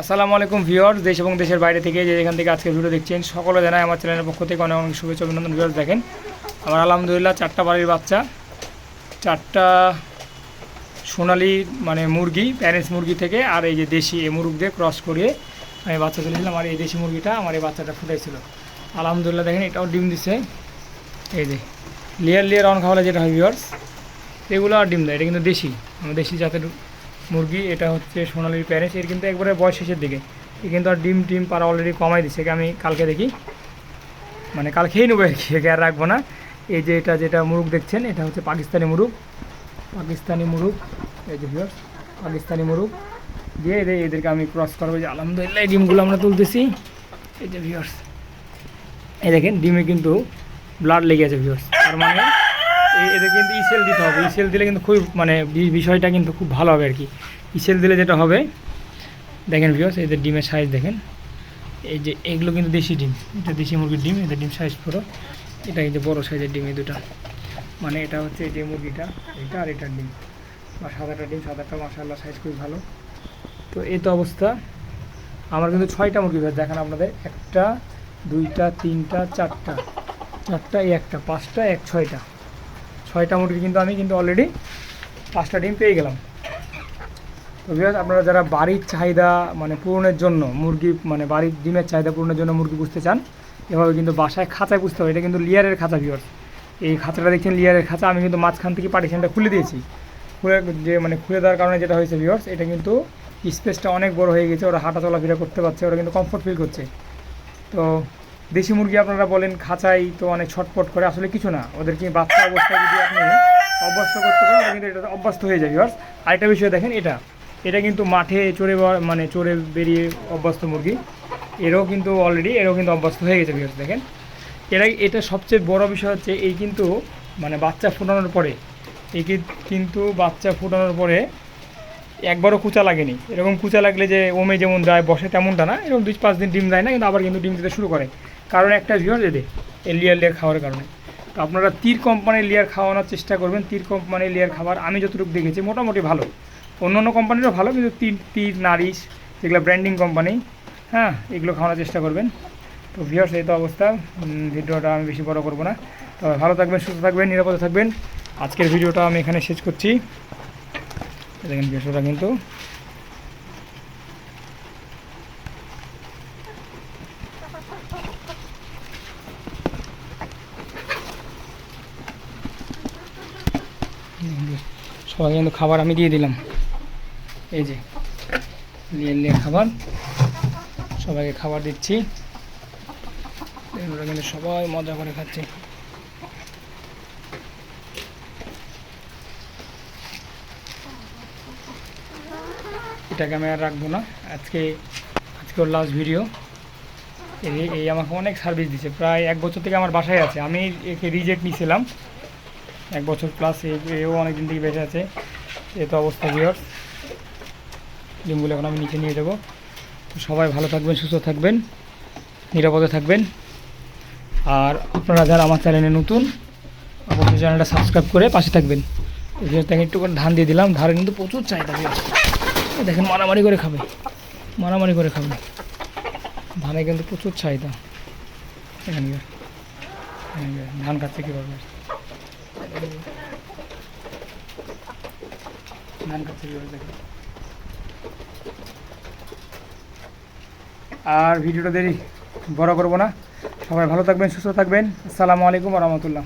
আসসালামু আলাইকুম ভিউয়ার্স, দেশ এবং দেশের বাইরে থেকে যে যেখান থেকে আজকে ভিডিও দেখছেন, সকলে জানাই আমার চ্যানেলের পক্ষ থেকে অনেক অনেক শুভেচ্ছা, অভিনন্দন। ভিউয়ার্স, দেখেন, আমার আলহামদুলিল্লাহ চারটা বাড়ির বাচ্চা, চারটা সোনালি মানে মুরগি, প্যারেন্টস মুরগি থেকে, আর এই যে দেশি, এই মুরগ দিয়ে ক্রস করিয়ে আমি বাচ্চা তুলেছিলাম আর এই দেশি মুরগিটা আমার এই বাচ্চাটা ফুটাইছিল। আলহামদুলিল্লাহ, দেখেন, এটাও ডিম দিছে। এই যে লেয়ার লেয়ার অন খাওয়ালে যেটা হয়, ভিউয়ার্স, এগুলো আর ডিম দেয়, এটা কিন্তু দেশি আমার দেশি জাতের মুরগি, এটা হচ্ছে সোনালির প্যারেন্স এর কিন্তু একবারে বয়স শেষের দিকে। এ কিন্তু আর ডিম, টিম পাড়া অলরেডি কমাই দিচ্ছে একে আমি কালকে দেখি। মানে কাল খেয়ে নেব আর কি, একে আর রাখব না। এই যে এটা যেটা মুরগ দেখছেন, এটা হচ্ছে পাকিস্তানি মুরগ। পাকিস্তানি মুরগ, এই যে ভিউয়ার্স পাকিস্তানি মুরগ। দিয়ে এদের এদেরকে আমি ক্রস করব যে আলহামদুলিল্লাহ এই ডিমগুলো আমরা তুলতেছি। এই যে ভিউয়ার্স এই দেখেন, ডিমে কিন্তু ব্লাড লেগে আছে ভিউয়ার্স তার মানে এদের কিন্তু ইসেল দিতে হবে। ইসেল দিলে কিন্তু খুব মানে বিষয়টা কিন্তু খুব ভালো হবে আর কি। ইসেল দিলে যেটা হবে, দেখেন ভিউয়ার্স এদের ডিমের সাইজ দেখেন, এই যে এগুলো কিন্তু দেশি ডিম। এটা দেশি মুরগির ডিম এদের ডিম সাইজ পুরো। এটা কিন্তু বড়ো সাইজের ডিম এই দুটা। মানে এটা হচ্ছে যে মুরগিটা, এটা আর এটার ডিম। বা সাদাটা ডিম, সাদাটা মাসাল্লাহ সাইজ খুবই ভালো। তো এই তো অবস্থা। আমার কিন্তু ছয়টা মুরগি ভাই দেখান আপনাদের, একটা, দুইটা, তিনটা, চারটা। চারটা, এই একটা, পাঁচটা, এক, ছয়টা। ছয়টা মুরগি কিন্তু আমি কিন্তু অলরেডি পাঁচটা ডিম পেয়ে গেলাম। তো বিকজ আপনারা যারা বাড়ির চাহিদা মানে পূরণের জন্য মুরগি মানে বাড়ির ডিমের চাহিদা পূরণের জন্য মুরগি পুষতে চান, এভাবে কিন্তু বাসায় খাঁচায় পুষতে হবে। এটা কিন্তু লিয়ারের খাঁচা ভিওর্স এই খাঁচাটা দেখছেন, লিয়ারের খাঁচা। আমি কিন্তু মাঝখান থেকে পার্টিশনটা খুলে দিয়েছি। খুলে যে মানে খুলে দেওয়ার কারণে যেটা হয়েছে ভিওর্স এটা কিন্তু স্পেসটা অনেক বড় হয়ে গেছে। ওরা হাঁটা চলাফেরা করতে পারছে, ওরা কিন্তু কমফোর্ট ফিল করছে। তো দেশি মুরগি আপনারা বলেন, খাঁচাই তো অনেক ছটপট করে, আসলে কিছু না। ওদেরকে বাচ্চা অবস্থায় যদি আপনি অভ্যস্ত করতে পারেন কিন্তু এটা অভ্যস্ত হয়ে যায় ভিউয়ার্স আরেকটা বিষয় দেখেন, এটা। এটা কিন্তু মাঠে চড়ে মানে চড়ে বেরিয়ে অভ্যস্ত মুরগি। এরও কিন্তু অলরেডি এরও কিন্তু অভ্যস্ত হয়ে গেছে ভিউয়ার্স দেখেন। এরা, এটা সবচেয়ে বড় বিষয় হচ্ছে, এই কিন্তু মানে বাচ্চা ফোটানোর পরে, এই কিন্তু বাচ্চা ফোটানোর পরে একবারও কুচা লাগেনি। এরকম কুচা লাগলে যে ওমে যেমন যায় বসে তেমনটা না। এরকম দুই পাঁচ দিন ডিম দেয় না, কিন্তু আবার কিন্তু ডিম দিতে শুরু করে। কারণ একটা ভিউয়ার এদে এই লেয়ার লেয়ার খাওয়ার কারণে। তো আপনারা তীর কোম্পানির লেয়ার খাওয়ানোর চেষ্টা করবেন। তীর কোম্পানির লেয়ার খাবার আমি যতটুকু দেখেছি মোটামুটি ভালো। অন্য অন্য কোম্পানিরও ভালো, কিন্তু তীর তীর, নারিশ যেগুলো ব্র্যান্ডিং কোম্পানি হ্যাঁ এগুলো খাওয়ানোর চেষ্টা করবেন। তো ভিউয়ার্স এই তো অবস্থা। ভিডিওটা আমি বেশি বড় করব না। তবে ভালো থাকবেন, সুস্থ থাকবেন, নিরাপদে থাকবেন। আজকের ভিডিওটা আমি এখানে শেষ করছি। দেখেন ভিডিওটা কিন্তু সবাই কিন্তু খাবার আমি দিয়ে দিলাম। এই যে লিয়ে লিয়ে খাবার। সবাইকে খাবার দিচ্ছি। ওরা কিন্তু সবাই মজা করে খাচ্ছে। এটাকে আমি আর রাখব না। আজকে আজকে ওর লাস্ট ভিডিও এই আমাকে অনেক সার্ভিস দিচ্ছে প্রায় এক বছর থেকে আমার বাসায় আছে। আমি একে রিজেক্ট নিয়েছিলাম এক বছর প্লাস এও অনেক দিন থেকে বেঁচে আছে। এ তো অবস্থা বিয়ার ডিমগুলো এখন আমি নিচে নিয়ে যাব। সবাই ভালো থাকবেন, সুস্থ থাকবেন, নিরাপদে থাকবেন। আর আপনারা যারা আমার চ্যানেলে নতুন, অবশ্যই চ্যানেলটা সাবস্ক্রাইব করে পাশে থাকবেন। তাকে একটু করে ধান দিয়ে দিলাম। ধারে কিন্তু প্রচুর চাহিদা দেখেন, মারামারি করে খাবে। মারামারি করে খাবে। ধানে কিন্তু প্রচুর চাহিদা। ধান কাটছে কীভাবে? আর ভিডিওটা দেরি বড় করব না। সবাই ভালো থাকবেন সুস্থ থাকবেন। আসসালামু আলাইকুম রহমতুল্লাহ।